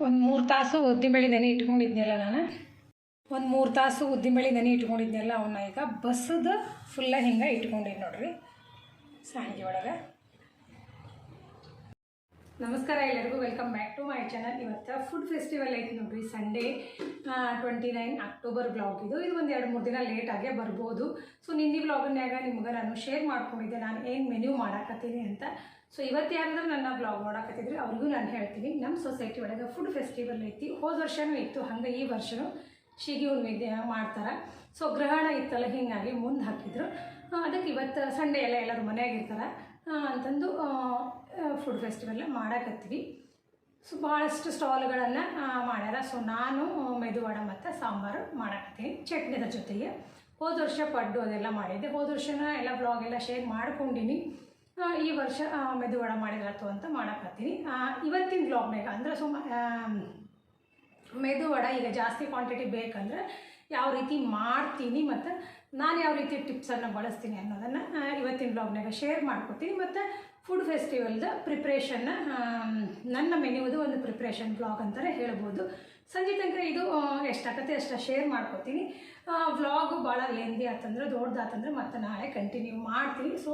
ಒಂದು ಮೂರು ತಾಸು ಉದ್ದಿನಬೇಳೆ ನೆನೆ ಇಟ್ಕೊಂಡಿದ್ನಲ್ಲ ನಾನು? ಒಂದು ಮೂರು ತಾಸು ಉದ್ದಿನಬೇಳೆ ನೆನೆ ಇಟ್ಕೊಂಡಿದ್ನಲ್ಲ ಅವನ್ನ ಈಗ ಬಸ್ಸದ ಫುಲ್ಲ ಹಿಂಗೆ ಇಟ್ಕೊಂಡಿದ್ದು ನೋಡ್ರಿ. ಸಂಜೆ ಒಳಗೆ. ನಮಸ್ಕಾರ ಎಲ್ಲರಿಗೂ welcome back to my channel ಇವತ್ತು ಫುಡ್ ಫೆಸ್ಟಿವಲ್ ಐತಿ ನೋಡ್ರಿ Sunday twenty nine October vlog ಇದು. ಇದು ಒಂದು ಎರಡು ಮೂರು ದಿನ ಲೇಟಾಗೇ ಬರ್ಬೋದು. ಸೊ ನಿನ್ನೆ ಬ್ಲಾಗ್ನ್ಯಾಗ ನಿಮ್ಗೆ ನಾನು ಶೇರ್ ಮಾಡ್ಕೊಂಡಿದ್ದೆ, ನಾನು ಏನು ಮೆನ್ಯೂ ಮಾಡಾಕತ್ತೀನಿ ಅಂತ. ಸೊ ಇವತ್ತು ಯಾರಾದ್ರೂ ನನ್ನ ಬ್ಲಾಗ್ ನೋಡಕತ್ತಿದ್ರೆ ಅವ್ರಿಗೂ ನಾನು ಹೇಳ್ತೀನಿ. ನಮ್ಮ ಸೊಸೈಟಿ ಒಳಗೆ ಫುಡ್ ಫೆಸ್ಟಿವಲ್ ಐತಿ. ಹೋದ ವರ್ಷವೂ ಇತ್ತು, ಹಂಗೆ ಈ ವರ್ಷನೂ ಶಿಗಿ ಹುಣ್ಣಿಮೆ ಮಾಡ್ತಾರೆ. ಸೊ ಗ್ರಹಣ ಇತ್ತಲ್ಲ, ಹೀಗಾಗಿ ಮುಂದೆ ಹಾಕಿದ್ರು. ಅದಕ್ಕೆ ಇವತ್ತು ಸಂಡೇ ಎಲ್ಲ ಎಲ್ಲರೂ ಮನೆಯಾಗಿರ್ತಾರೆ ಅಂತಂದು ಫುಡ್ ಫೆಸ್ಟಿವಲ್ ಮಾಡಾಕತ್ತೀವಿ ಸೊ ಭಾಳಷ್ಟು ಸ್ಟಾಲ್ಗಳನ್ನು ಮಾಡ್ಯಾರ. ಸೊ ನಾನು ಮೆದುವಡ ಮತ್ತು ಸಾಂಬಾರು ಮಾಡಾಕತ್ತೀನಿ ಚಟ್ನಿದ ಜೊತೆಗೆ ಹೋದ ವರ್ಷ ಪಡ್ಡು ಅದೆಲ್ಲ ಮಾಡಿದ್ದೆ. ಹೋದ ವರ್ಷನ ಎಲ್ಲ ಬ್ಲಾಗ್ ಎಲ್ಲ ಶೇರ್ ಮಾಡ್ಕೊಂಡಿನಿ. ಈ ವರ್ಷ ಮೆದು ಮೆದುವಡ ಮಾಡಿರತ್ತು ಅಂತ ಮಾಡಾಕತ್ತೀನಿ ಇವತ್ತಿನ ಬ್ಲಾಗ್ನಾಗ ಅಂದ್ರೆ ಮೆದು ವಡ ಈಗ ಜಾಸ್ತಿ ಕ್ವಾಂಟಿಟಿ ಬೇಕಂದ್ರೆ ಯಾವ ರೀತಿ ಮಾಡ್ತೀನಿ ಮತ್ತು ನಾನು ಯಾವ ರೀತಿ ಟಿಪ್ಸನ್ನು ಬಳಸ್ತೀನಿ ಅನ್ನೋದನ್ನು ಇವತ್ತಿನ ಬ್ಲಾಗ್ನಾಗ ಶೇರ್ ಮಾಡ್ಕೊತೀನಿ. ಮತ್ತು ಫುಡ್ ಫೆಸ್ಟಿವಲ್ದ ಪ್ರಿಪ್ರೇಷನ್ನ ನನ್ನ ಮೆನ್ಯೂದು ಒಂದು ಪ್ರಿಪ್ರೇಷನ್ ಬ್ಲಾಗ್ ಅಂತಲೇ ಹೇಳ್ಬೋದು. ಸಂಜೆ ತನಕ ಇದು ಎಷ್ಟಾಗತ್ತೆ ಅಷ್ಟು ಶೇರ್ ಮಾಡ್ಕೊತೀನಿ. ವ್ಲಾಗು ಭಾಳ ಲೆಂದಿ ಆತಂದ್ರೆ ದೊಡ್ಡದಾತಂದ್ರೆ ಮತ್ತೆ ನಾಳೆ ಕಂಟಿನ್ಯೂ ಮಾಡ್ತೀನಿ. ಸೊ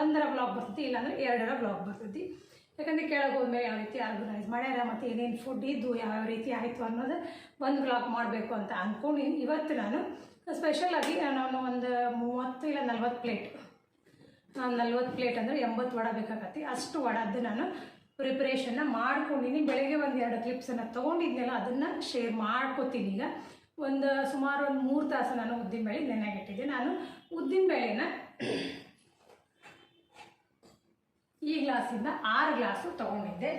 ಒಂದರ ಬ್ಲಾಗ್ ಬರ್ತೈತಿ, ಇಲ್ಲಾಂದ್ರೆ ಎರಡರ ಬ್ಲಾಗ್ ಬರ್ತೈತಿ. ಯಾಕಂದರೆ ಕೆಳಗೆ ಹೋದ್ಮೇಲೆ ಯಾವ ರೀತಿ ಆರ್ಗನೈಸ್ ಮಾಡ್ಯಾರ, ಮತ್ತು ಏನೇನು ಫುಡ್ ಇದ್ದು, ಯಾವ್ಯಾವ ರೀತಿ ಆಯಿತು ಅನ್ನೋದು ಒಂದು ಬ್ಲಾಗ್ ಮಾಡಬೇಕು ಅಂತ ಅಂದ್ಕೊಂಡು ಇವತ್ತು ನಾನು ಸ್ಪೆಷಲಾಗಿ ನಾನು ಒಂದು ಮೂವತ್ತು ಇಲ್ಲ ನಲ್ವತ್ತು ಪ್ಲೇಟ್ ನಲ್ವತ್ತು ಪ್ಲೇಟ್ ಅಂದರೆ ಎಂಬತ್ತು ವಡ ಬೇಕಾಗತ್ತೆ. ಅಷ್ಟು ವಡದ್ದು ನಾನು ಪ್ರಿಪ್ರೇಷನ್ನ ಮಾಡ್ಕೊಂಡಿನಿ. ಬೆಳಗ್ಗೆ ಒಂದು ಎರಡು ಕ್ಲಿಪ್ಸನ್ನು ತೊಗೊಂಡಿದ್ನಲ್ಲ ಅದನ್ನು ಶೇರ್ ಮಾಡ್ಕೊತೀನಿ ಈಗ. ಒಂದು ಸುಮಾರು ಒಂದು ಮೂರು ತಾಸು ನಾನು ಉದ್ದಿನಬೇಳೆ ನೆನೆಗಿಟ್ಟಿದ್ದೆ ನಾನು ಉದ್ದಿನಬೇಳೆನ ಈ ಗ್ಲಾಸಿಂದ ಆರು ಗ್ಲಾಸು ತೊಗೊಂಡಿದ್ದೆ.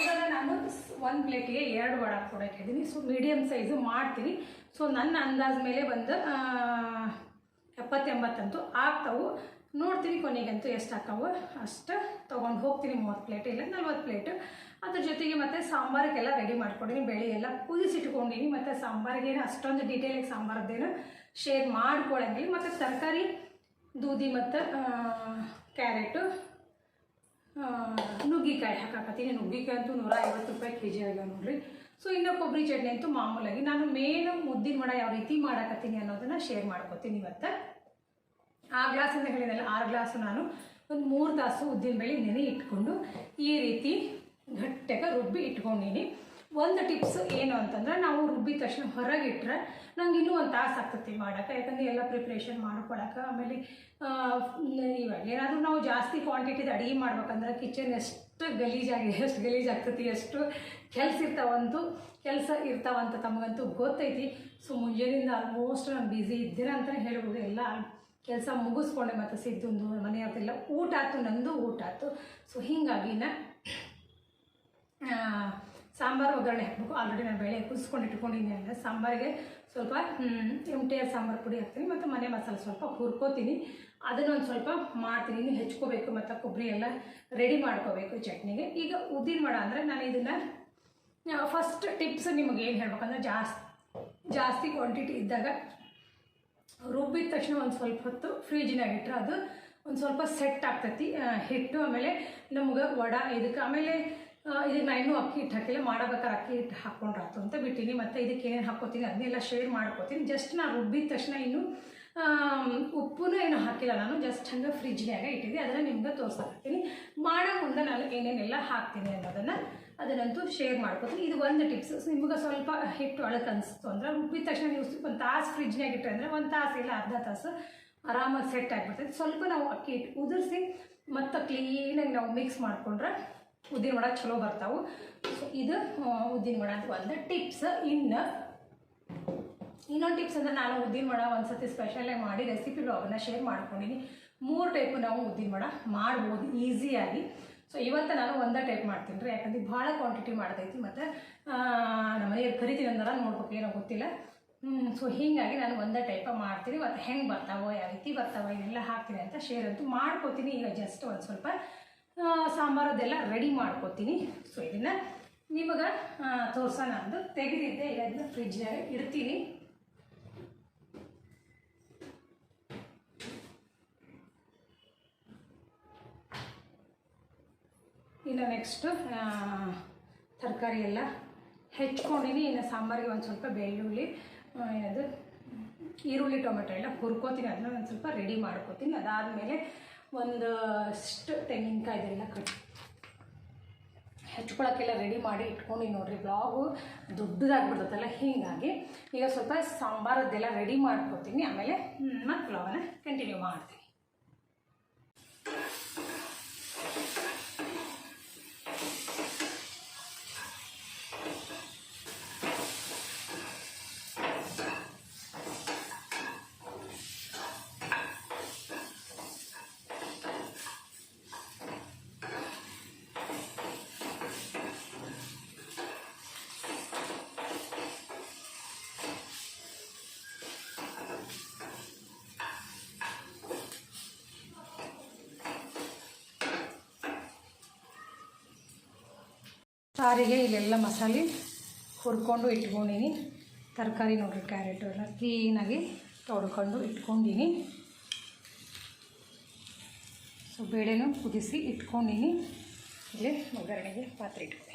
ಇವಾಗ ನಾನು ಒಂದು ಪ್ಲೇಟಿಗೆ ಎರಡು ವಡ ಕೊಡೋಕ್ಕಿದ್ದೀನಿ ಸೊ ಮೀಡಿಯಮ್ ಸೈಜು ಮಾಡ್ತೀನಿ. ಸೊ ನನ್ನ ಅಂದಾಜು ಮೇಲೆ ಆ, ಎಪ್ಪತ್ತೆಂಬತ್ತಂತೂ ಆಗ್ತಾವು. ನೋಡ್ತೀನಿ ಕೊನೆಗಂತೂ ಎಷ್ಟು ಹಾಕವು ಅಷ್ಟು. ತೊಗೊಂಡು ಹೋಗ್ತೀನಿ ಮೂವತ್ತು ಪ್ಲೇಟ್ ಇಲ್ಲ ನಲ್ವತ್ತು ಪ್ಲೇಟ್ ಅದ್ರ ಜೊತೆಗೆ ಮತ್ತು ಸಾಂಬಾರಿಗೆಲ್ಲ ರೆಡಿ ಮಾಡ್ಕೊಂಡಿನಿ, ಬೇಳೆ ಎಲ್ಲ ಕುದಿಸಿಟ್ಕೊಂಡಿನಿ, ಮತ್ತು ಸಾಂಬಾರಿಗೇನು ಅಷ್ಟೊಂದು ಡೀಟೇಲಾಗಿ ಸಾಂಬಾರದ್ದೇನು ಶೇರ್ ಮಾಡ್ಕೊಳಂಗಿಲ್ಲ. ಮತ್ತು ತರಕಾರಿ, ದೂದಿ ಮತ್ತು ಕ್ಯಾರೆಟು ನುಗ್ಗಿಕಾಯಿ ಹಾಕಾಕತ್ತೀನಿ. ನುಗ್ಗಿಕಾಯಿ ಅಂತೂ ನೂರ ಐವತ್ತು ರೂಪಾಯಿ ಕೆ ಜಿ ಆಗ್ಯಾವ ನೋಡ್ರಿ. ಸೊ ಇನ್ನು ಕೊಬ್ಬರಿ ಚಟ್ನಿ ಅಂತೂ ಮಾಮೂಲಾಗಿ ನಾನು ಮೇನ್ ಮುದ್ದಿನ ಮಡ ಯಾವ ರೀತಿ ಮಾಡಾಕತ್ತೀನಿ ಅನ್ನೋದನ್ನ ಶೇರ್ ಮಾಡ್ಕೊತೀನಿ ಇವತ್ತು. ಆ ಗ್ಲಾಸಿಂದ ಹೇಳಿದಲ್ಲ ಆರು ಗ್ಲಾಸು ನಾನು. ಒಂದು ಮೂರು ತಾಸು ಉದ್ದಿನಬೇಳೆ ನೆನೆ ಇಟ್ಕೊಂಡು ಈ ರೀತಿ ಗಟ್ಟಿಗೆ ರುಬ್ಬಿ ಇಟ್ಕೊಂಡೀನಿ. ಒಂದು ಟಿಪ್ಸ್ ಏನು ಅಂತಂದ್ರೆ, ನಾವು ರುಬ್ಬಿದ ತಕ್ಷಣ ಹೊರಗೆ ಇಟ್ಟರೆ ನಂಗೆ ಇನ್ನೂ ಒಂದು ತಾಸು ಆಗ್ತೈತಿ ಮಾಡೋಕೆ. ಯಾಕಂದರೆ ಎಲ್ಲ ಪ್ರಿಪ್ರೇಷನ್ ಮಾಡ್ಕೊಳಕ್ಕೆ ಆಮೇಲೆ ಇವಾಗ ಏನಾದರೂ ನಾವು ಜಾಸ್ತಿ ಕ್ವಾಂಟಿಟಿದ ಅಡುಗೆ ಮಾಡ್ಬೇಕಂದ್ರೆ ಕಿಚನ್ ಎಷ್ಟು ಗಲೀಜಾಗಿ, ಎಷ್ಟು ಗಲೀಜಾಗ್ತೈತಿ ಎಷ್ಟು ಕೆಲಸ ಇರ್ತಾವಂತೂ, ಕೆಲಸ ಇರ್ತಾವಂತ ತಮಗಂತೂ ಗೊತ್ತೈತಿ. ಸೊ ಮುಂಜಾನೆಯಿಂದ ಆಲ್ಮೋಸ್ಟ್ ನಾನು ಬ್ಯುಸಿ ಇದ್ದೀರ ಅಂತಲೇ ಹೇಳ್ಬೋದು. ಎಲ್ಲ ಕೆಲಸ ಮುಗಿಸ್ಕೊಂಡೆ ಮತ್ತು ಸಿದ್ದುಂದು ಮನೆಯವ್ರದ್ದೆಲ್ಲ ಊಟ ಆಯ್ತು ನಂದು ಊಟ ಆಯ್ತು ಸೊ ಹೀಗಾಗಿ ಸಾಂಬಾರು ಒಗ್ಗರಣೆ ಹಾಕಬೇಕು. ಆಲ್ರೆಡಿ ನಾನು ಬೇಳೆ ಕುದಿಸ್ಕೊಂಡು ಇಟ್ಕೊಂಡಿದ್ದೀನಿ ಅಂದರೆ ಸಾಂಬಾರಿಗೆ ಸ್ವಲ್ಪ ಎಂ ಟಿ ಆರ್ ಸಾಂಬಾರು ಪುಡಿ ಹಾಕ್ತೀನಿ ಮತ್ತು ಮನೆ ಮಸಾಲೆ ಸ್ವಲ್ಪ ಹುರ್ಕೋತೀನಿ. ಅದನ್ನೊಂದು ಸ್ವಲ್ಪ ಮಾಡ್ತೀನಿ. ಇನ್ನು ಹೆಚ್ಕೋಬೇಕು ಮತ್ತು ಕೊಬ್ಬರಿ ಎಲ್ಲ ರೆಡಿ ಮಾಡ್ಕೋಬೇಕು ಚಟ್ನಿಗೆ. ಈಗ ಉದ್ದಿನ ವಡ ಅಂದರೆ ನಾನು ಇದನ್ನು ಫಸ್ಟ್ ಟಿಪ್ಸ್ ನಿಮಗೆ ಏನು ಹೇಳ್ಬೇಕಂದ್ರೆ ಜಾಸ್ತಿ ಜಾಸ್ತಿ ಕ್ವಾಂಟಿಟಿ ಇದ್ದಾಗ ರುಬ್ಬಿದ ತಕ್ಷಣ ಒಂದು ಸ್ವಲ್ಪ ಹೊತ್ತು ಫ್ರಿಜ್ನಾಗ ಇಟ್ಟರೆ ಅದು ಒಂದು ಸ್ವಲ್ಪ ಸೆಟ್ ಆಗ್ತೈತಿ. ಹಿಟ್ಟು ಆಮೇಲೆ ನಮ್ಗೆ ವಡ ಇದಕ್ಕೆ ಆಮೇಲೆ ಇದಕ್ಕೆ ನಾನು ಇನ್ನೂ ಅಕ್ಕಿ ಹಿಟ್ಟು ಹಾಕಿಲ್ಲ, ಮಾಡಬೇಕಾದ್ರೆ ಅಕ್ಕಿ ಹಿಟ್ಟು ಹಾಕ್ಕೊಂಡ್ರಾತು ಅಂತ ಬಿಟ್ಟಿನಿ. ಮತ್ತು ಇದಕ್ಕೆ ಏನೇನು ಹಾಕೋತೀನಿ ಅದನ್ನೆಲ್ಲ ಶೇರ್ ಮಾಡ್ಕೋತೀನಿ. ಜಸ್ಟ್ ನಾನು ರುಬ್ಬಿದ ತಕ್ಷಣ ಇನ್ನು ಉಪ್ಪು ಏನು ಹಾಕಿಲ್ಲ ನಾನು. ಜಸ್ಟ್ ಹಂಗೆ ಫ್ರಿಜ್ನಾಗ ಇಟ್ಟಿದ್ದೆ. ಅದನ್ನು ನಿಮ್ಗೆ ತೋರ್ಸಾಕತ್ತೀನಿ ಮಾಡೋ ಮುಂದೆ ನಾನು ಏನೇನೆಲ್ಲ ಹಾಕ್ತೀನಿ ಅನ್ನೋದನ್ನು ಅದನ್ನಂತೂ ಶೇರ್ ಮಾಡ್ಕೋತೀನಿ. ಇದು ಒಂದು ಟಿಪ್ಸ್ ನಿಮ್ಗೆ ಸ್ವಲ್ಪ ಹಿಟ್ಟು ಒಳಗೆ ಅನಿಸ್ತು ಅಂದ್ರೆ ಉಬ್ಬಿದ ತಕ್ಷಣ ನೀವು ಒಂದು ತಾಸು ಫ್ರಿಜ್ನಾಗ ಇಟ್ಟರೆ ಅಂದರೆ ಒಂದು ತಾಸು ಇಲ್ಲ ಅರ್ಧ ತಾಸು ಆರಾಮಾಗಿ ಸೆಟ್ ಆಗಿಬಿಡ್ತೈತೆ. ಸ್ವಲ್ಪ ನಾವು ಅಕ್ಕಿ ಹಿಟ್ಟು ಉದುರಿಸಿ ಮತ್ತು ಕ್ಲೀನಾಗಿ ನಾವು ಮಿಕ್ಸ್ ಮಾಡಿಕೊಂಡ್ರೆ ಉದ್ದಿನ ವಡ ಚಲೋ ಬರ್ತಾವೆ. ಸೊ ಇದು ಉದ್ದಿನ ವಡ ಅಂತ ಒಂದು ಟಿಪ್ಸ್ ಇನ್ನು, ಇನ್ನೊಂದು ಟಿಪ್ಸ್ ಅಂದರೆ ನಾನು ಉದ್ದಿನ ವಡ ಒಂದು ಸತಿ ಸ್ಪೆಷಲಾಗಿ ಮಾಡಿ ರೆಸಿಪಿ ಬ್ಲಾಗನ್ನ ಶೇರ್ ಮಾಡ್ಕೊಂಡಿನಿ. ಮೂರು ಟೈಪು ನಾವು ಉದ್ದಿನ ವಡ ಮಾಡ್ಬೋದು ಈಸಿಯಾಗಿ ಸೊ ಇವತ್ತು ನಾನು ಒಂದೇ ಟೈಪ್ ಮಾಡ್ತೀನಿ ರೀ. ಯಾಕಂದ್ರೆ ಭಾಳ ಕ್ವಾಂಟಿಟಿ ಮಾಡ್ದೈತಿ ಮತ್ತು ನಮ್ಮ ಮನೆಯವ್ರು ಕರಿತೀನಿ ಅಂದ್ರೆ ನೋಡ್ಬೇಕು, ಏನೋ ಗೊತ್ತಿಲ್ಲ. ಸೊ ಹೀಗಾಗಿ ನಾನು ಒಂದೇ ಟೈಪ ಮಾಡ್ತೀನಿ. ಮತ್ತು ಹೆಂಗೆ ಬರ್ತಾವೋ, ಯಾವ ರೀತಿ ಬರ್ತಾವೋ ಇದೆಲ್ಲ ಹಾಕ್ತೀನಿ ಅಂತ ಶೇರ್ ಅಂತೂ ಮಾಡ್ಕೋತೀನಿ. ಈಗ ಜಸ್ಟ್ ಒಂದು ಸ್ವಲ್ಪ ಸಾಂಬಾರದೆಲ್ಲ ರೆಡಿ ಮಾಡ್ಕೋತೀನಿ. ಸೊ ಇದನ್ನು ನಿಮಗೆ ತೋರ್ಸೋಣ ಅಂದು. ತೆಗೆದಿದ್ದೆ ಇದನ್ನು ಫ್ರಿಜ್ನಾಗ ಇಡ್ತೀನಿ. ಇನ್ನು ನೆಕ್ಸ್ಟು ತರಕಾರಿ ಎಲ್ಲ ಹೆಚ್ಕೊಂಡಿನಿ. ಇನ್ನು ಸಾಂಬಾರಿಗೆ ಒಂದು ಸ್ವಲ್ಪ ಬೆಳ್ಳುಳ್ಳಿ ಏನದು, ಈರುಳ್ಳಿ, ಟೊಮೆಟೊ ಎಲ್ಲ ಹುರ್ಕೋತೀನಿ. ಅದನ್ನ ಒಂದು ಸ್ವಲ್ಪ ರೆಡಿ ಮಾಡ್ಕೋತೀನಿ. ಅದಾದಮೇಲೆ ಒಂದು ಅಷ್ಟು ತೆಂಗಿನಕಾಯ್ದೆಲ್ಲ ಕಟ್ ಹೆಚ್ಕೊಳಕ್ಕೆಲ್ಲ ರೆಡಿ ಮಾಡಿ ಇಟ್ಕೊಂಡು ನೋಡ್ರಿ. ಬ್ಲಾಗು ದೊಡ್ಡದಾಗ್ಬಿಡ್ತೈತಲ್ಲ, ಹೀಗಾಗಿ ಈಗ ಸ್ವಲ್ಪ ಸಾಂಬಾರದ್ದೆಲ್ಲ ರೆಡಿ ಮಾಡ್ಕೋತೀನಿ. ಆಮೇಲೆ ಮತ್ತೆ ಬ್ಲಾಗನ್ನ ಕಂಟಿನ್ಯೂ ಮಾಡ್ತೀನಿ. ಸಾರಿಗೆ ಇಲ್ಲೆಲ್ಲ ಮಸಾಲೆ ಹುರ್ಕೊಂಡು ಇಟ್ಕೊಂಡೀನಿ. ತರಕಾರಿ ನೋಡಿರಿ, ಕ್ಯಾರೆಟು ಎಲ್ಲ ಕ್ಲೀನಾಗಿ ತೊಡ್ಕೊಂಡು ಇಟ್ಕೊಂಡೀನಿ. ಸೊ ಬೇಳೆನೂ ಕುದಿಸಿ ಇಟ್ಕೊಂಡೀನಿ. ಇಲ್ಲಿ ಒಗ್ಗರಣೆಗೆ ಪಾತ್ರೆ ಇಟ್ಕೊಂಡೆ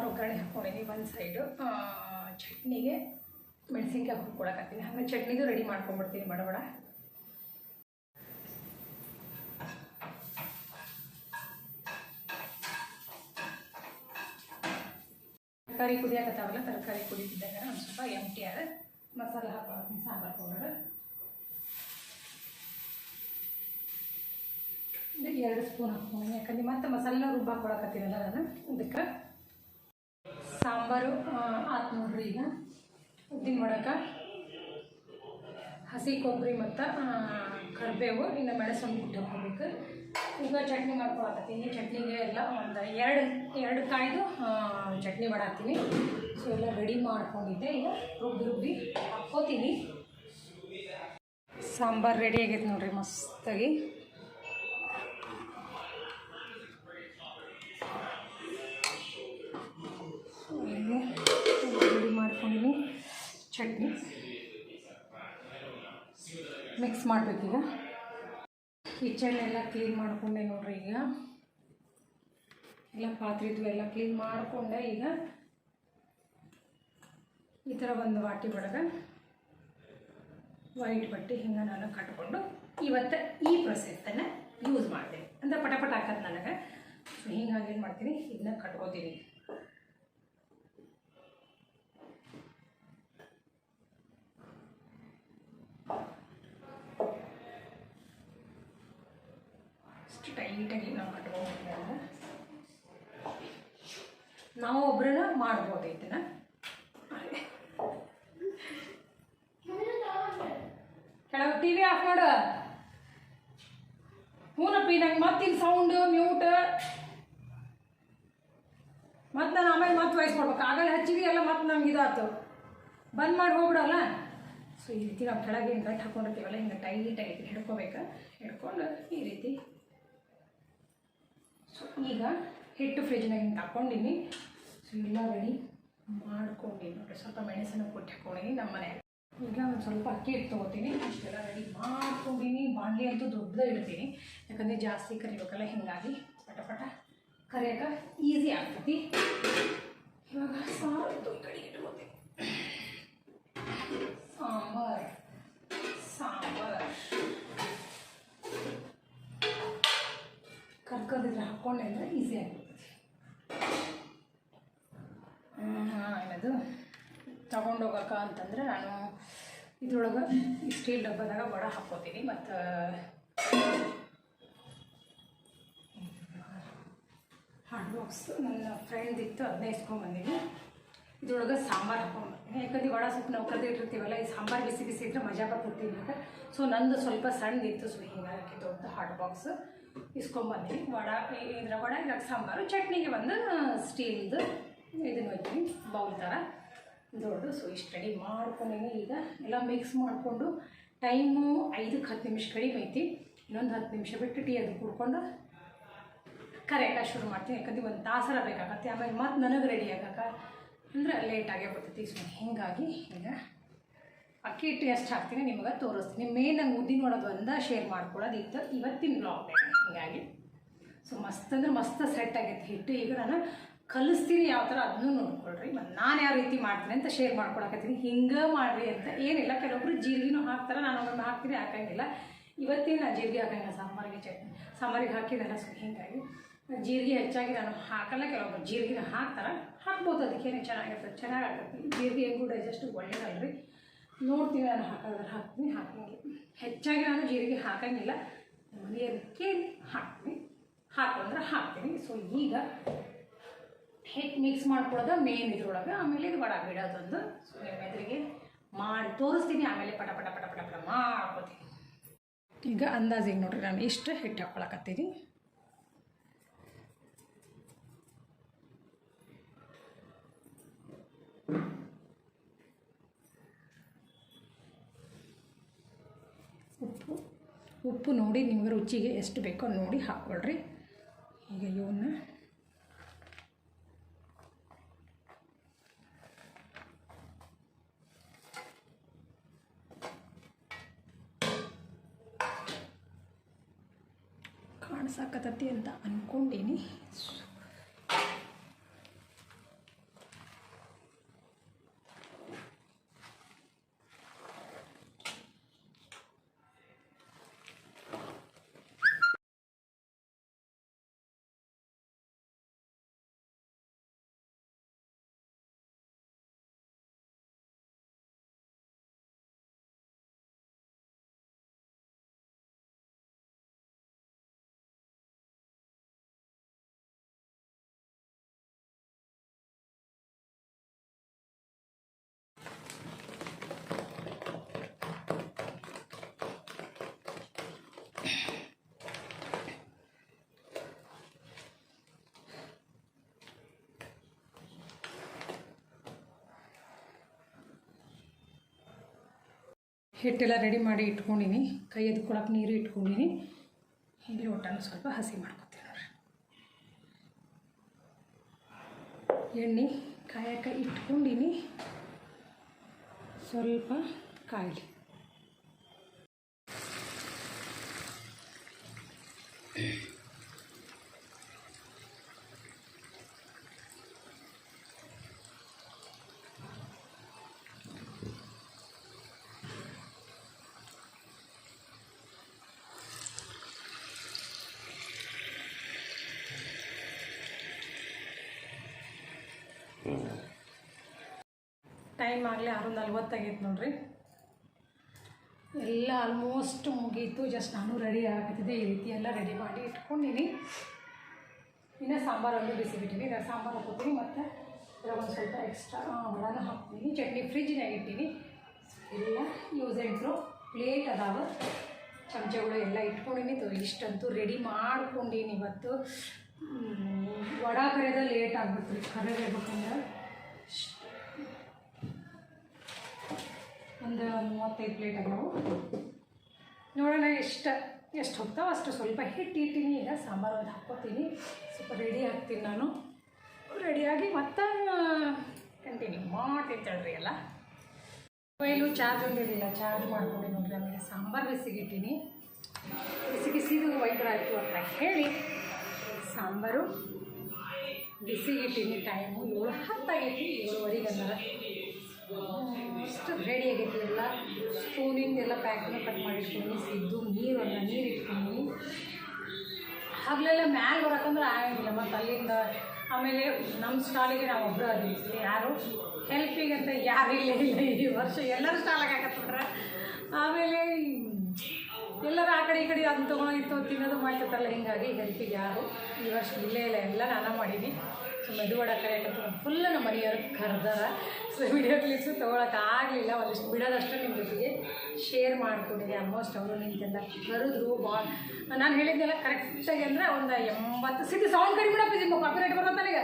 ಸಾಂಬಾರು ಒಗ್ಗರಣೆ ಹಾಕ್ಕೊಂಡಿನಿ ಒಂದು ಸೈಡು ಚಟ್ನಿಗೆ ಮೆಣಸಿನ್ಕಾಯಿ ಹುರ್ಕೊಳಕತ್ತೀನಿ ಹಾಗೆ ಚಟ್ನಿದು ರೆಡಿ ಮಾಡ್ಕೊಂಡ್ಬಿಡ್ತೀನಿ, ಬಡ ಬಡ. ತರಕಾರಿ ಕುದಿಯಾಕತ್ತಾವಲ್ಲ, ತರಕಾರಿ ಕುದಿತಿದ್ದಾಗ ಒಂದು ಸ್ವಲ್ಪ ಎಂ ಟಿ ಆರ್ ಮಸಾಲೆ ಹಾಕೊಳತ್ತೀನಿ ಸಾಂಬಾರು ಪೌಡರ್. ಎರಡು ಸ್ಪೂನ್ ಹಾಕ್ಕೊಂಡು ಯಾಕಂದ್ರೆ ಮತ್ತೆ ಮಸಾಲೆನ ರುಬ್ಬ ಹಾಕೊಳಕತ್ತೀನಲ್ಲ ನಾನು ಇದಕ್ಕೆ ಸಾಂಬಾರು ಆತು ನೋಡ್ರಿ ಈಗ. ಉದ್ದಿನ ಮಾಡಕ್ಕೆ ಹಸಿ ಕೊಬ್ಬರಿ ಮತ್ತು ಕರಿಬೇವು, ಇನ್ನು ಮೆಣಸನ್ನು ಕುಟ್ಟಿ ಹಾಕೋಬೇಕು ಈಗ ಚಟ್ನಿ ಮಾಡ್ಕೊಳಕತ್ತೀನಿ. ಚಟ್ನಿಗೆ ಎಲ್ಲ ಒಂದು ಎರಡು ಎರಡು ಕಾಯ್ದು ಚಟ್ನಿ ಮಾಡಾಕ್ತೀನಿ. ಸೊ ಎಲ್ಲ ರೆಡಿ ಮಾಡ್ಕೊಂಡಿದ್ದೆ. ಈಗ ರುಬ್ಬಿ ರುಬ್ಬಿ ಹಾಕ್ಕೋತೀನಿ. ಸಾಂಬಾರು ರೆಡಿ ಆಗೈತೆ ನೋಡ್ರಿ, ಮಸ್ತಾಗಿ. ಚಟ್ನಿ ಮಿಕ್ಸ್ ಮಾಡಬೇಕೀಗ. ಕಿಚನ್ ಎಲ್ಲ ಕ್ಲೀನ್ ಮಾಡಿಕೊಂಡೆ ನೋಡ್ರಿ ಈಗ. ಎಲ್ಲ ಪಾತ್ರೆದು ಎಲ್ಲ ಕ್ಲೀನ್ ಮಾಡಿಕೊಂಡೆ ಈಗ. ಈ ಥರ ಒಂದು ವಾಟಿ ಒಳಗೆ ವೈಟ್ ಬಟ್ಟೆ ಹಿಂಗೆ ನಾನು ಕಟ್ಕೊಂಡು ಇವತ್ತು ಈ ಪ್ರೊಸೆಸನ್ನು ಯೂಸ್ ಮಾಡಿದೆ. ಅಂದರೆ ಪಟ ಪಟ ಹಾಕತ್ತೆ ನನಗೆ. ಸೊ ಹಿಂಗಾಗಿ ಏನು ಮಾಡ್ತೀನಿ? ಇದನ್ನ ಕಟ್ಕೋತೀನಿ ಅಷ್ಟು ಟೈಟಾಗಿ ನಾವು ಕಟ್ಕೊಂಡ್ಬಿಟ್ರೆ ನಾವು ಒಬ್ರನ್ನ ಮಾಡ್ಬೋದು ಇದನ್ನ. ಕೆಳಗೆ ಟಿ ವಿ ಆಫ್ ಮಾಡು. ಹೂನಪ್ಪಿ ನಂಗೆ ಮತ್ತಿಲ್ಲಿ ಸೌಂಡ್ ಮ್ಯೂಟ್ ಮತ್ತೆ ನಾನು ಆಮೇಲೆ ಮತ್ತೆ ವಾಯ್ಸ್ ಮಾಡ್ಬೇಕು ಆಗಲೇ ಹಚ್ಚಿವಿ ಎಲ್ಲ ಮತ್ತೆ ನಮ್ಗೆ ಇದಾತು. ಬಂದ್ ಮಾಡಿ ಹೋಗ್ಬಿಡಲ್ಲ? ಸೊ ಈ ರೀತಿ ನಾವು ಕೆಳಗೆ ಏನು ಗಂಟು ಹಾಕೊಂಡಿರ್ತೀವಲ್ಲ, ಹಿಂಗೆ ಟೈಟಾಗಿ ಹಿಡ್ಕೋಬೇಕು. ಹಿಡ್ಕೊಂಡು ಈ ರೀತಿ. ಸೊ ಈಗ ಹಿಟ್ಟು ಫ್ರಿಜ್ನಾಗ ಹಿಂಗೆ ತಗೊಂಡಿನಿ ಸೊ ಎಲ್ಲ ರೆಡಿ ಮಾಡ್ಕೊಂಡಿನಿ ನೋಡಿರಿ ಸ್ವಲ್ಪ ಮೆಣಸನ್ನು ಕೊಟ್ಟು ಹಾಕೊಂಡಿನಿ ನಮ್ಮ ಮನೆ. ಈಗ ಒಂದು ಸ್ವಲ್ಪ ಅಕ್ಕಿ ಹಿಟ್ಟು ತೊಗೋತೀನಿ. ಇಷ್ಟೆಲ್ಲ ರೆಡಿ ಮಾಡ್ಕೊಂಡಿನಿ. ಬಾಣಲಿ ಅಂತೂ ದೊಡ್ಡದೇ ಇಡ್ತೀನಿ. ಯಾಕಂದರೆ ಜಾಸ್ತಿ ಕರಿಬೇಕಲ್ಲ, ಹಿಂಗಾಗಿ ಪಟ ಪಟ ಕರಿಯೋಕೆ ಈಸಿ ಆಗ್ತೈತಿ. ಇವಾಗ ಸಾರು ಅಂತೂ ಈ ಕಡೆಗೆ ಇಟ್ಕೋತೀನಿ. ಸಾಂಬಾರ್ ಸಾಂಬಾರ್. ಕರ್ಕದಿದ್ರೆ ಹಾಕ್ಕೊಂಡೆ ಅಂದರೆ ಈಸಿ ಆಗ್ಬಿಡ್ತದೆ ಹಾಂ ತೊಗೊಂಡೋಗಕ್ಕ ಅಂತಂದ್ರೆ ನಾನು ಇದ್ರೊಳಗೆ ಸ್ಟೀಲ್ ಡಬ್ಬದಾಗ ಬಡ ಹಾಕ್ಕೋತೀನಿ ಮತ್ತು ಹಾಟ್ ಬಾಕ್ಸ್ ನನ್ನ ಫ್ರೆಂಡ್ ಇತ್ತು, ಅದನ್ನೇ ಇಸ್ಕೊಂಬಂದೀನಿ ಇದ್ರೊಳಗೆ ಸಾಂಬಾರು ಹಾಕೊಂಡ್ಬರ್ತೀನಿ ಯಾಕಂದ್ರೆ ವಡ ಸ್ವಲ್ಪ ನಾವು ಕರೆದಿಟ್ಟಿರ್ತೀವಲ್ಲ ಈ ಸಾಂಬಾರು ಬಿಸಿ ಬಿಸಿ ಇದ್ರೆ ಮಜಾ ಬರ್ತಿರ್ತೀವಿ ಅಂತ. ಸೊ ನಂದು ಸ್ವಲ್ಪ ಸಣ್ಣದಿತ್ತು ಸೊ ಹೀಗಾಗಿ ದೊಡ್ಡ ಹಾಟ್ ಬಾಕ್ಸ್ ಇಸ್ಕೊಂಬಂದೀನಿ ವಡ ಇದ್ರ ವಡ, ಇದ್ರಾಗ ಸಾಂಬಾರು, ಚಟ್ನಿಗೆ ಒಂದು ಸ್ಟೀಲ್ದು. ಇದನ್ನು ಒಯ್ತೀನಿ ಬೌಲ್ ಥರ ದೊಡ್ಡದು. ಸೊ ಇಷ್ಟು ರೆಡಿ ಮಾಡ್ಕೊಂಡೀನಿ ಈಗ ಎಲ್ಲ ಮಿಕ್ಸ್ ಮಾಡಿಕೊಂಡು ಟೈಮು ಐದಕ್ಕೆ ಹತ್ತು ನಿಮಿಷ ಕಡಿಮೆ ಐತಿ. ಇನ್ನೊಂದು ಹತ್ತು ನಿಮಿಷ ಬಿಟ್ಟು ಟೀ ಅದು ಕುಡ್ಕೊಂಡು ಕರೆಯಕ್ಕೆ ಶುರು ಮಾಡ್ತೀನಿ. ಯಾಕಂದ್ರೆ ಒಂದು ತಾಸರ ಬೇಕಾಗತ್ತೆ. ಆಮೇಲೆ ಮತ್ತೆ ನನಗೆ ರೆಡಿ ಆಗಕ್ಕೆ ಅಂದರೆ ಲೇಟ್ ಆಗೇ ಬರ್ತೈತಿ. ಸೊ ಹೀಗಾಗಿ ಈಗ ಅಕ್ಕಿ ಹಿಟ್ಟು ಎಷ್ಟು ಹಾಕ್ತೀನಿ ನಿಮಗೆ ತೋರಿಸ್ತೀನಿ. ಮೇನ್ ನಂಗೆ ಉದ್ದಿ ನೋಡೋದು ಒಂದ ಶೇರ್ ಮಾಡ್ಕೊಳ್ಳೋದು ಇತ್ತು. ಇವತ್ತಿನ ಬ್ಲಾಗ್ ಹಿಂಗಾಗಿ. ಸೊ ಮಸ್ತ್ ಅಂದ್ರೆ ಮಸ್ತ್ ಸೆಟ್ ಆಗೈತೆ ಹಿಟ್ಟು. ಈಗ ನಾನು ಕಲಿಸ್ತೀನಿ ಯಾವ ಥರ ಅದನ್ನು ನೋಡ್ಕೊಳ್ರಿ. ಮತ್ತು ನಾನು ಯಾವ ರೀತಿ ಮಾಡ್ತೀನಿ ಅಂತ ಶೇರ್ ಮಾಡ್ಕೊಳಕತ್ತೀನಿ. ಹಿಂಗೆ ಮಾಡಿರಿ ಅಂತ ಏನಿಲ್ಲ. ಕೆಲವೊಬ್ರು ಜೀರಿಗೆನೂ ಹಾಕ್ತಾರೆ, ನಾನು ಒಮ್ಮೆ ಹಾಕ್ತೀನಿ, ಹಾಕಂಗಿಲ್ಲ. ಇವತ್ತೇ ನಾನು ಜೀರಿಗೆ ಹಾಕಂಗಿಲ್ಲ, ಸಾಂಬಾರಿಗೆ ಚಟ್ನಿ. ಸಾಂಬಾರಿಗೆ ಹಾಕಿದಲ್ಲ ಸೊ ಹೀಗಾಗಿ. ಜೀರಿಗೆ ಹೆಚ್ಚಾಗಿ ನಾನು ಹಾಕಲ್ಲ ಕೆಲವೊಬ್ಬರು ಜೀರಿಗೆನ ಹಾಕ್ತಾರೆ. ಹಾಕ್ಬೋದು ಅದಕ್ಕೇನು ಚೆನ್ನಾಗಿರ್ತದೆ ಚೆನ್ನಾಗಿ ಆಗ್ತದೆ ಜೀರಿಗೆ ಹೆಂಗೂ ಡೈಜೆಸ್ಟ್ ಒಳ್ಳೇದಲ್ರಿ. ನೋಡ್ತೀನಿ ನಾನು ಹಾಕೋದ್ರೆ ಹಾಕ್ತೀನಿ, ಹಾಕಂಗಿಲ್ಲ. ಹೆಚ್ಚಾಗಿ ನಾನು ಜೀರಿಗೆ ಹಾಕಂಗಿಲ್ಲ. ಕೇಳಿ ಹಾಕ್ತೀನಿ. ಹಾಕೊಂಡ್ರೆ ಹಾಕ್ತೀನಿ. ಸೊ ಈಗ ಹಿಟ್ಟು ಮಿಕ್ಸ್ ಮಾಡ್ಕೊಳ್ಳೋದು ಮೇನ್ ಇದ್ರೊಳಗೆ. ಆಮೇಲೆ ಇದು ಬಡ ಬಿಡೋದೊಂದು ಮೆದರಿಗೆ ಮಾಡಿ ತೋರಿಸ್ತೀನಿ, ಆಮೇಲೆ ಪಟ ಪಟ ಪಟ ಪಟ ಪಟ ಮಾಡ್ಕೋತೀನಿ. ಈಗ ಅಂದಾಜಿಗೆ ನೋಡ್ರಿ ನಾನು ಇಷ್ಟು ಹಿಟ್ಟು ಹಾಕ್ಕೊಳಕತ್ತೀನಿ ಉಪ್ಪು ಉಪ್ಪು ನೋಡಿ ನಿಮಗೆ ರುಚಿಗೆ ಎಷ್ಟು ಬೇಕೋ ನೋಡಿ ಹಾಕ್ಕೊಳ್ರಿ. ಈಗ ಇವನ್ನ ಕಾಣಿಸಾಕತ್ತತಿ ಅಂತ ಅಂದ್ಕೊಂಡೀನಿ ಹಿಟ್ಟೆಲ್ಲ ರೆಡಿ ಮಾಡಿ ಇಟ್ಕೊಂಡಿನಿ. ಕೈ ಎದ್ಕೊಳಕ್ಕೆ ನೀರು ಇಟ್ಕೊಂಡಿನಿ. ಇಲ್ಲಿ ಊಟನೂ ಸ್ವಲ್ಪ ಹಸಿ ಮಾಡ್ಕೊತೀನಿ ನೋಡ್ರಿ. ಎಣ್ಣೆ ಕಾಯಕ್ಕೆ ಇಟ್ಕೊಂಡಿನಿ. ಸ್ವಲ್ಪ ಕಾಯಲಿ. ಟೈಮ್ ಆಗಲೇ ಆರು ನಲ್ವತ್ತಾಗೈತೆ ನೋಡ್ರಿ. ಎಲ್ಲ ಆಲ್ಮೋಸ್ಟ್ ಮುಗೀತು. ಜಸ್ಟ್ ನಾನು ರೆಡಿ ಆಗತ್ತಿದ್ದೆ. ಈ ರೀತಿ ಎಲ್ಲ ರೆಡಿ ಮಾಡಿ ಇಟ್ಕೊಂಡಿನಿ. ಇನ್ನು ಸಾಂಬಾರು ಒಂದು ಬಿಸಿ ಬಿಟ್ಟಿನಿ ಇದ್ರಾಗ ಸಾಂಬಾರು ಹಾಕೋತೀನಿ. ಮತ್ತು ಒಂದು ಸ್ವಲ್ಪ ಎಕ್ಸ್ಟ್ರಾ ವಡಾನ ಹಾಕ್ತೀನಿ. ಚಟ್ನಿ ಫ್ರಿಜ್ನಾಗ ಇಟ್ಟೀನಿ. ಎಲ್ಲ ಯೂಸ್ ಆ್ಯಂಡ್ ಪ್ಲೇಟ್ ಅದಾವ. ಚಮಚಗಳು ಎಲ್ಲ ಇಟ್ಕೊಂಡಿನಿ. ಇಷ್ಟಂತೂ ರೆಡಿ ಮಾಡ್ಕೊಂಡಿನಿ ಇವತ್ತು. ವಡ ಕರೆದ ಲೇಟ್ ಆಗ್ಬಿಡ್ತು. ಕರೆ ಹೇಳ್ಬೇಕಂದ್ರೆ ಒಂದು ಮೂವತ್ತೈದು ಪ್ಲೇಟ್ ಅದಾವು. ನೋಡೋಣ ಎಷ್ಟು ಎಷ್ಟು ಹೋಗ್ತಾವೆ ಅಷ್ಟು ಸ್ವಲ್ಪ ಹಿಟ್ಟು ಇಟ್ಟಿನಿ. ಈಗ ಸಾಂಬಾರು ಒಂದು ಹಾಕ್ಕೋತೀನಿ. ಸ್ವಲ್ಪ ರೆಡಿ ಆಗ್ತೀನಿ ನಾನು. ರೆಡಿಯಾಗಿ ಮತ್ತೆ ಕಂಟಿನ್ಯೂ ಮಾಡ್ತೀನಿ ತಡ್ರಿ ಎಲ್ಲ. ಮೊಬೈಲು ಚಾರ್ಜ್ ಒಂದಿರಲಿಲ್ಲ ಚಾರ್ಜ್ ಮಾಡ್ಕೊಂಡು ನೋಡ್ರಿ ಆಮೇಲೆ ಸಾಂಬಾರು ಬಿಸಿಗಿಟ್ಟಿನಿ. ಬಿಸಿ ಬಿಸಿದು ಒಯ್ದ್ರಾಯ್ತು ಅಂತ ಹೇಳಿ ಸಾಂಬಾರು. ಬಿಸಿಗಿಟ್ಟಿನಿ ಟೈಮು ಏಳು ಹತ್ತಾಗೈತಿ ಏಳುವರೆಗೆ ಅಂದ್ರೆ ಅಷ್ಟು ರೆಡಿ ಆಗೈತಿ ಎಲ್ಲ. ಸ್ಪೂನಿಂದೆಲ್ಲ ಪ್ಯಾಕ್ನ ಕಟ್ ಮಾಡಿ ಇಟ್ಕೊಂಡು ಸಿದ್ದು ನೀರು ಅಲ್ಲ ನೀರು ಇಟ್ಕೊಂಡು. ಹಗಲೆಲ್ಲ ಮ್ಯಾಲೆ ಬರೋಕಂದ್ರೆ ಆಗಂಗಿಲ್ಲ, ಮತ್ತು ಅಲ್ಲಿಂದ ಆಮೇಲೆ ನಮ್ಮ ಸ್ಟಾಲಿಗೆ ನಾವು ಒಬ್ಬರು ಅದೇ ಯಾರು? ಹೆಲ್ಪಿಗೆ ಅಂತ ಯಾರು ಇಲ್ಲ ಈ ವರ್ಷ ಎಲ್ಲರೂ ಸ್ಟಾಲಾಗಿ ಆಮೇಲೆ ಎಲ್ಲರೂ ಆ ಕಡೆ ಈ ಕಡೆ ಅದನ್ನ ತೊಗೊಂಡು ಇತ್ತು ತಿನ್ನೋದು ಮಾಡ್ತಿರ್ತಾರಲ್ಲ ಹಿಂಗಾಗಿ ಹೆಲ್ಪಿಗೆ ಯಾರು ಈ ವರ್ಷ ಇಲ್ಲೇ ಇಲ್ಲ, ಎಲ್ಲ ನಾನು ಮಾಡೀನಿ. ಸೊ ಮೆದುವಡ ಕರೆಯಕತ್ತ ಫುಲ್ ನಮ್ಮ ಮನೆಯವರು ಕರೆದಾರ. ಸೊ ವಿಡಿಯೋ ಕ್ಲಿಪ್ಸು ತೊಗೊಳಕ್ಕೆ ಆಗಲಿಲ್ಲ, ಒಂದಿಷ್ಟು ಬಿಡೋದಷ್ಟು ನಿಮ್ಮ ಜೊತೆಗೆ ಶೇರ್ ಮಾಡ್ಕೊಂಡಿದ್ದೆ. ಆಲ್ಮೋಸ್ಟ್ ಅವರು ನಿಂತೆಲ್ಲ ಕರೆದ್ರು ಬಾ ನಾನು ಹೇಳಿದ್ದೆಲ್ಲ ಕರೆಕ್ಟಾಗಿ ಅಂದರೆ ಒಂದು ಎಂಬತ್ತು ಸಿಟಿ ಸೌಂಡ್ ಕಡಿಮೆ ಬಿಡಪ್ಪ ನಿಮ್ಮ ಕಾಪಿ ರೇಟ್ ಬರುತ್ತೆ ಈಗ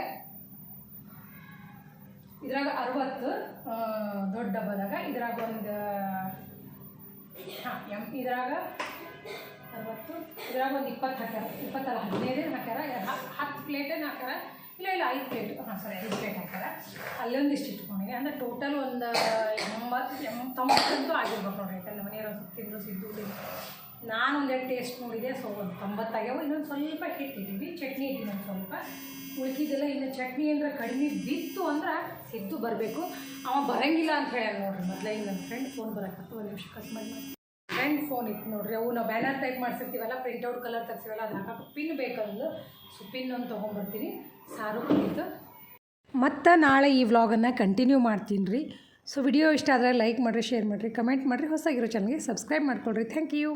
ಇದ್ರಾಗ ಅರವತ್ತು ದೊಡ್ಡ ಡಬ್ಬದಾಗ ಇದ್ರಾಗ ಒಂದು ಹಾಂ, ಎಂ, ಇದ್ರಾಗ ಅರವತ್ತು, ಇದ್ರಾಗ ಒಂದು ಇಪ್ಪತ್ತು ಹಾಕ್ಯಾರ, ಇಪ್ಪತ್ತಲ್ಲ ಹದಿನೈದು ಹಾಕ್ಯಾರ ಹತ್ತು ಪ್ಲೇಟೇನು ಹಾಕ್ಯಾರ, ಇಲ್ಲ ಇಲ್ಲ, ಐದು ಪ್ಲೇಟ್ ಹಾಂ ಸರಿ ಐದು ಪ್ಲೇಟ್ ಹಾಕ್ಯಾರ. ಅಲ್ಲೊಂದಿಷ್ಟು ಇಟ್ಕೊಂಡಿದೆ ಅಂದರೆ ಟೋಟಲ್ ಒಂದು ಎಂಬತ್ತು ಎಂ ತೊಂಬತ್ತಂತೂ ಆಗಿರ್ಬೇಕು ನೋಡ್ರಿ. ಯಾಕಂದ್ರೆ ಮನೆಯವ್ರು ಸಿಕ್ಕಿದ್ರು ಸಿದ್ದು ನಾನು ಒಂದೆರಡು ಟೇಸ್ಟ್ ನೋಡಿದೆ ಸೊ ಒಂದು ತೊಂಬತ್ತಾಗ್ಯಾವ ಇನ್ನೊಂದು ಸ್ವಲ್ಪ ಹಿಟ್ಟಿದ್ದೀವಿ ಚಟ್ನಿ ಒಂದು ಸ್ವಲ್ಪ. ಉಳ್ಕಿದ್ದೆಲ್ಲ ಇನ್ನು ಚಟ್ನಿ ಅಂದ್ರೆ ಕಡಿಮೆ ಬಿತ್ತು ಅಂದ್ರೆ ಸಿದ್ದು ಬರಬೇಕು. ಅವ ಬರಂಗಿಲ್ಲ ಅಂತ ಹೇಳಿ ನೋಡ್ರಿ ಮೊದಲೇ ನನ್ನ ಫ್ರೆಂಡ್ ಫೋನ್ ಬರಕತ್ತು ಒಂದು ನಿಮಿಷ ಕಟ್ ಮಾಡಿ ಫ್ರೆಂಡ್ ಫೋನ್ ಇತ್ತು ನೋಡ್ರಿ, ಅವು ನಾವು ಬ್ಯಾನರ್ ಟೈಪ್ ಮಾಡ್ಸಿರ್ತೀವಲ್ಲ ಪ್ರಿಂಟೌಟ್ ಕಲರ್ ತರಿಸಿವಲ್ಲ ಅದು ಹಾಕಕ್ಕೆ ಪಿನ್ ಬೇಕಂದು. ಸೊ ಪಿನ್ ಒಂದು ತೊಗೊಂಬರ್ತೀನಿ. ಸಾರು ಕುಡಿತು ಮತ್ತು ನಾಳೆ ಈ ವ್ಲಾಗನ್ನು ಕಂಟಿನ್ಯೂ ಮಾಡ್ತೀನಿ ರೀ ಸೊ ವಿಡಿಯೋ ಇಷ್ಟ ಆದರೆ ಲೈಕ್ ಮಾಡಿರಿ ಶೇರ್ ಮಾಡಿರಿ ಕಮೆಂಟ್ ಮಾಡಿರಿ. ಹೊಸಾಗಿರೋ ಚಾನಲ್ಗೆ ಸಬ್ಸ್ಕ್ರೈಬ್ ಮಾಡ್ಕೊಳ್ರಿ. Thank you